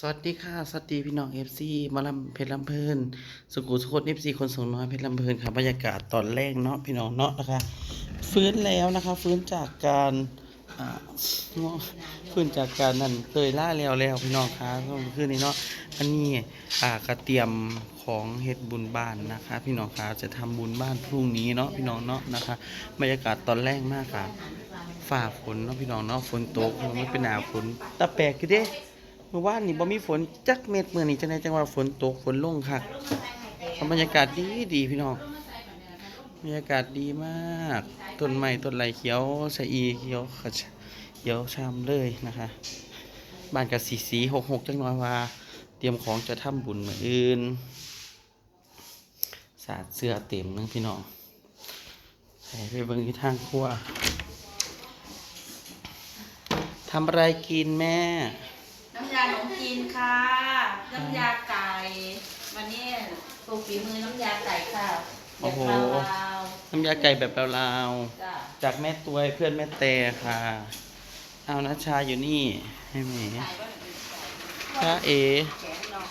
สวัสดีค่ะ สวัสดีพี่น้องเอฟซีมาลำเพชรลำเพลินสุขุสุขเอฟซีคนสูงน้อยเพชรลำเพลินค่ะบรรยากาศตอนแรกเนาะพี่น้องเนาะนะคะ ฟื้นแล้วนะคะ ฟื้นจากการอ่าฟื้นจากการนั่นเตยล่าแล้วแล้วพี่น้องคะก็คืนนี้เนาะอันนี้อ่ากระเตรียมของเฮ็ดบุญบ้านนะคะ พี่น้องคะจะทำบุญบ้านพรุ่งนี้เนาะพี่น้องเนาะนะคะบรรยากาศตอนแรกมากค่ะฝ่าฝนเนาะพี่น้องเนาะฝนตกมันเป็นหนาฝนตะแปลกคือเด้ เมื่อวานนี่บ่มีฝนจักเม็ดมื้อนี้จังได๋จังว่าฝนตกฝนลงคักบรรยากาศดีดีพี่น้องบรรยากาศดีมากต้นไม้ต้นไรเขียวสะอีเขียวขะเขียวชามเลยนะคะบ้านก็สีสี66จังน้อยว่า เตรียมของจะทำบุญมื้ออื่นสาดเสื้อเต็มนึงพี่น้องไปไปเบิ่งที่ทางครัวทำอะไรกินแม่ น้ำยาขนมจีนค่ะ น้ำยาไก่ วันนี้ปลูกฝีมือน้ำยาไก่ค่ะโอ้โห แบบลาวน้ำยาไก่แบบลาวๆจ้ะๆจากแม่ตัวยเพื่อนแม่แต่ค่ะ เอานะชาอยู่นี่ให้แม่ไก่ว่าเป็นไก่ชาเอ แข็งเนาะ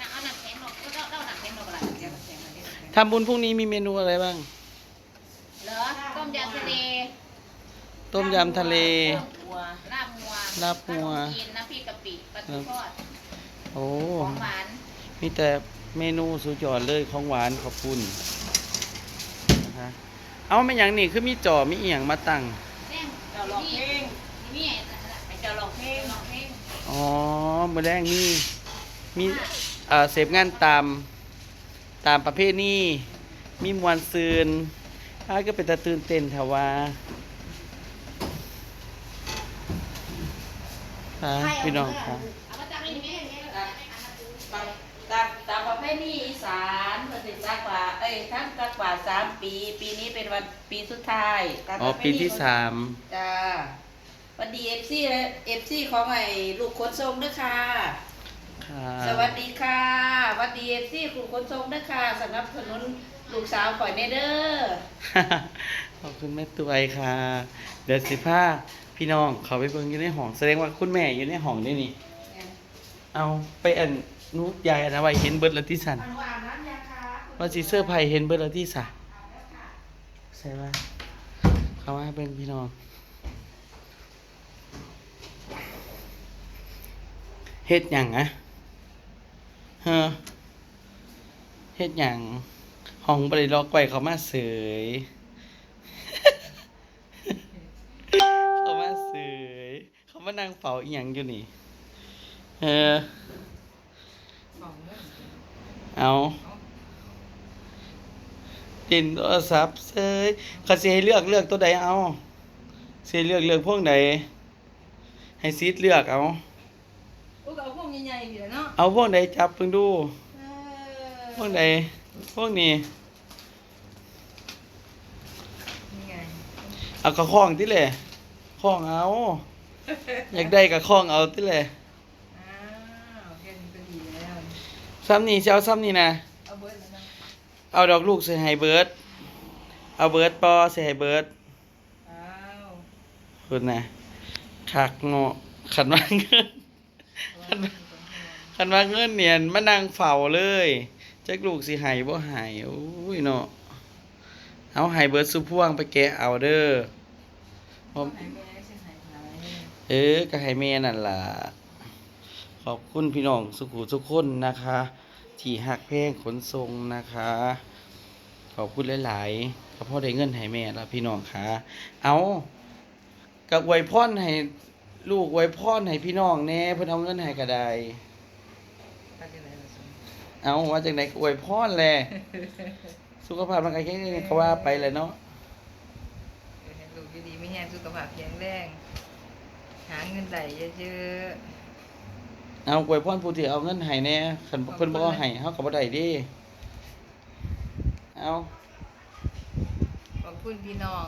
น้ำเอาหนักแข็งเนาะก็เล่าหนักแข็งเนาะอะไรเดี๋ยวแข็งมาเดี๋ยวแข็งทำบุญพรุ่งนี้มีเมนูอะไรบ้าง เหรอต้มยำทะเลต้มยำทะเลลาบวัวลาบวัว ลาบวัว ขนมจีนน้ำพริกกะปิปลาทูทอดโอ้ ของหวานมีแต่เมนูสุดยอดเลยของหวานขอบคุณนะคะเอาไม่อย่างนี่คือมีจ่อมีเอียงมาตั้งแม่งเจ้าลองเพลงนี่ไอ้เจ้าลองเพลงลองเพลงอ๋อมือแรกนี่มีเอ่อเสพงานตามตามประเภทนี้ มีมวนซืนถ้าก็เป็นตะตื่นเต้นแถวว่าค่ะ พี่น้องค่ะเอามาจากนี่แม่ตามตามตามประเภทนี้อีสานเพิ่นสิจักว่าเอ้ยท่านจักว่าสามปี ปีนี้เป็นวันปีสุดท้ายตามอ๋อ ระเพปีณีที่สาม จ้าสวัสดีเอฟซีและเอฟซีของไอ้ลูกขนทรงด้วยค่ะ ค่ะ สวัสดีค่ะสวัสดีเอฟซีลูกขนทรงด้วยค่ะสนับสนุนลูกสาวข่อยเนเด้อข อบคุณแม่ตัวยค่ะ เดี๋ยวสิพาพี่น้องเขาไปเบิ่งอยู่ในห้องแสดงว่าคุณแม่อยู่ในห้องได้นี่ เอาไปอันนู้ยายอันนะไว้เห็นเบิดแล้วที่สันอันว่าน้ำยาค่ะว่าสิเสื้อร์ไผ่เห็นเบิดแล้วที่สันใช่ไหมเขาว่าเป็นพี่น้อง เฮ็ดหยังอะเฮ้อเฮ็ดหยังห้องบริล็อกไว้เขามาเสย มานั่งเฝ้าอีหยังอยู่นี่ เออ เอาดินโทรศัพท์เสยเขาสิให้เลือกเลือกตัวใดเอาสิให้เลือกเลือกพวกใดให้ซีดเลือกเอา พวกเอาพวกใหญ่ๆอยู่เนาะเอาพวกใดจับเพิ่งดู เอพวกใดพวกนี้นี่ไงเอากระข้องที่แหละข้องเอา อยากได้กระข้องเอาที่แหละอ้าวแค่นี้ก็ดีแล้ว ซ้ำนี่สิเอาซ้ำนี่นะ เอาเบิร์ดแล้วนะเอาดอกลูกใส่ให้เบิร์ดเอาเบิร์ดปอใส่ให้เบิร์ดอ้าวคุณนะคักเนาะขันว่าเงินคันคันว่าเงินเนี่ยมานั่งเฝ้าเลยจักลูกสิให้บ่ให้โอ้ยเนาะเอาให้เบิร์ดสุพวงไปแกะเอาเด้อผมหายไปแล้วใช่ไหมหาย เออก็ให้แม่นั่นล่ะ ขอบคุณพี่น้องสุขุทุกคนนะคะ ที่หักแพงขนส่งนะคะ ขอบคุณหลายๆก็พ่อได้เงินให้แม่แล้วพี่น้องค่ะ เอากับไวยพรให้ลูกไวยพรให้พี่น้องแน่เพิ่นเอาเงินให้ก็ได้เอาว่าจังไดก็อวยพรแหละสุขภาพร่างกายแข็งแรงก็ว่าไปแหละเนาะให้ลูกดีไม่แห้งสุขภาพแข็งแรง หาเงินได้เยอะเอาอวยพรผู้ที่เอาเงินให้แหน่คันเพิ่นบ่เอาให้เฮาก็บ่ได้เด้เอาๆ ขอบคุณพี่น้อง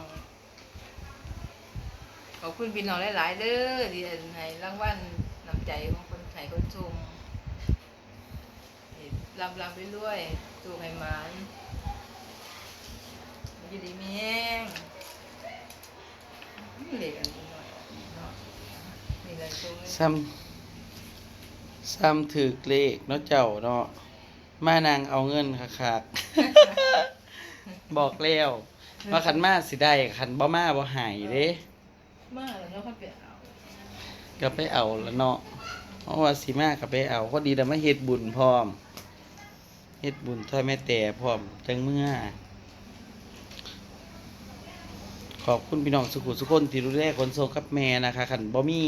ขอบคุณพี่น้องหลายๆเด้อที่ให้รางวัลน้ำใจของคนไทยคนชมลำลำไปด้วยจูให้หมานอยู่ดีมีแห้งนี่เด็กอันนี้หน่อยเนาะนี่แหละตรงนี้ ซ้ำซ้ำถึกเลขเนาะเจ้าเนาะมานางเอาเงินคักๆบอกแล้วว่าคันมาสิได้คันบ่มาบ่หายเด้มาแล้วเราค่อยไปเอาก็ไปเอาแล้วเนาะเพราะว่าสิมาก็ไปเอาพอดีแต่มาเฮ็ดบุญพร้อมเฮ็ดบุญทอดแม่แต่พร้อมจังเมื่อ ขอบคุณพี่น้องสุขุสุคนที่ดูแลคนโซกับแม่นะคะคันบ่มี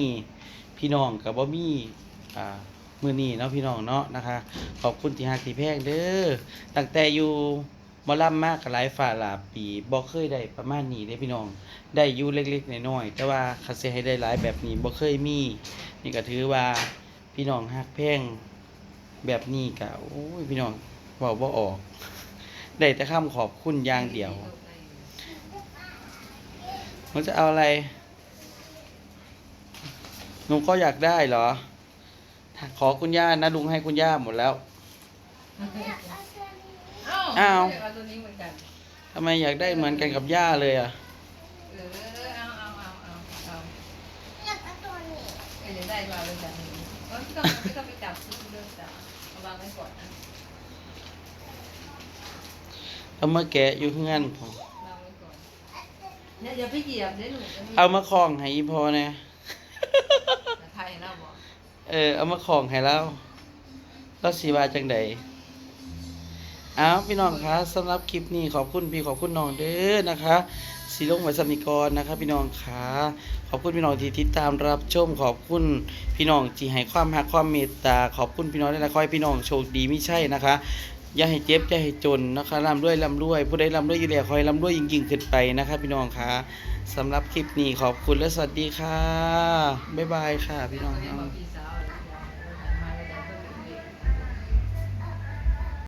พี่น้องกับบ่มีอ่ามื้อนี้เนาะพี่น้องเนาะนะคะ ขอบคุณที่ฮักที่แพงเด้อตั้งแต่อยู่มอลำมากกับหลายฝ่าหลาปีบ่เคยได้ประมาณนี้เด้พี่น้อง ได้อยู่เล็กๆน้อยๆแต่ว่าคันสิให้ได้หลายแบบนี้บ่เคยมี นี่ก็ถือว่าพี่น้องฮักแพงแบบนี้ก็โอ้ยพี่น้องเว้าบ่ออก ได้แต่คำขอบคุณอย่างเดียวมันจะเอาอะไร หนูก็อยากได้เหรอ ขอคุณย่านะลุงให้คุณย่าหมดแล้ว อ้าวอ้าวเอาตัวนี้เหมือนกันทำไมอยากได้เหมือนกันกับย่าเลยอะ เออเอาเอาเอาเอาเอาอยากเอาตัวนี้เออเดี๋ยวได้มาเลยแบบนี้ก็ไม่ต้องไม่ต้องไปจับซื้อเรื่องจับเอาวางไว้ก่อนนะเอามาแกะอยู่ข้างนั้นพอวางไว้ก่อนเนี่ยอย่าไปเหยียบเดี๋ยวหนูจะมีเอามาคล้องให้อีพอเนี่ยไทยนะบอก เออเอามาคล้องให้แล้วแล้วสีว่าจังใดเอาพี่น้องคะสำหรับคลิปนี้ขอบคุณพี่ขอบคุณน้องเด้อนะคะสีลงไว้สมิกรนะคะ พี่น้องคะขอบคุณพี่น้องที่ติดตามรับชมขอบคุณพี่น้องที่ให้ความรักความเมตตาขอบคุณพี่น้องที่คอยพี่น้องโชคดีไม่ใช่นะคะอย่าให้เจ็บอย่าให้จนนะคะร่ำรวยร่ำรวย ผู้ใดร่ำรวยอยู่แล้วคอยร่ำรวยยิ่งยิ่งขึ้นไปนะคะ พี่น้องคะสำหรับคลิปนี้ขอบคุณและสวัสดีค่ะบ๊ายบายค่ะ พี่น้อง